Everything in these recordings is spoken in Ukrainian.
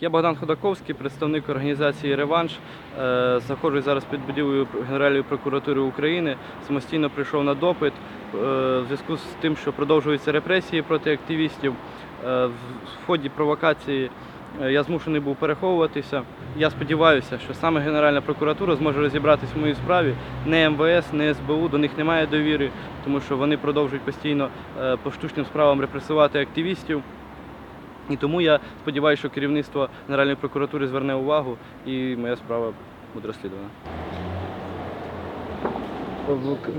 Я Богдан Ходаковський, представник організації Реванш. Е, Знаходжусь зараз під будівлею Генеральної прокуратури України. Самостійно прийшов на допит е, в зв'язку з тим, що продовжуються репресії проти активістів. Е, В ході провокації я змушений був переховуватися. Я сподіваюся, що саме Генеральна прокуратура зможе розібратись в моїй справі. Не МВС, не СБУ, до них немає довіри, тому що вони продовжують постійно по штучним справам репресувати активістів. І тому я сподіваюся, що керівництво Генеральної прокуратури зверне увагу і моя справа буде розслідувана.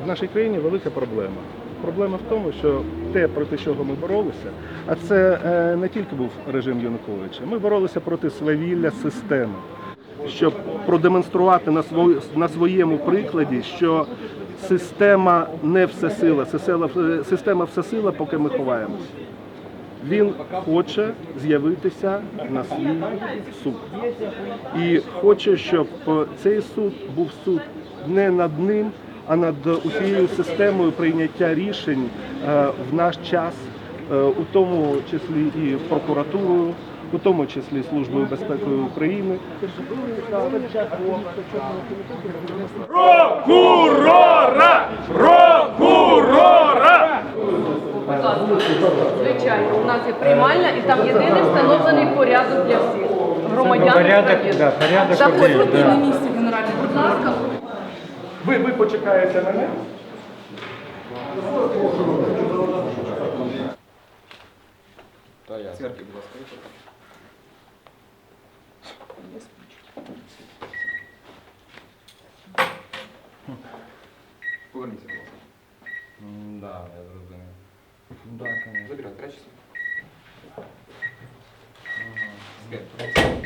В нашій країні велика проблема. Проблема в тому, що те, проти чого ми боролися, а це е, не тільки був режим Януковича. Ми боролися проти свавілля системи, щоб продемонструвати на сво- на своєму прикладі, що система не всесила, система, система всесила, поки ми ховаємося. Він хоче з'явитися на свій суд. І хоче, щоб е, цей суд був суд не над ним, а над усією системою прийняття рішень е, в наш час, е, у тому числі і прокуратурою, у тому числі Службою безпеки України. Прокурора! Звичайно, у нас є приймальня і там єдиний встановлений порядок для всіх громадян Порядок, да, порядок Заходьте да. на місці генеральний будь ласка. Ви, ви почекаєте мене? Поверніться, будь ласка. Да, я зрозумів. Забирайте, краще. Ага.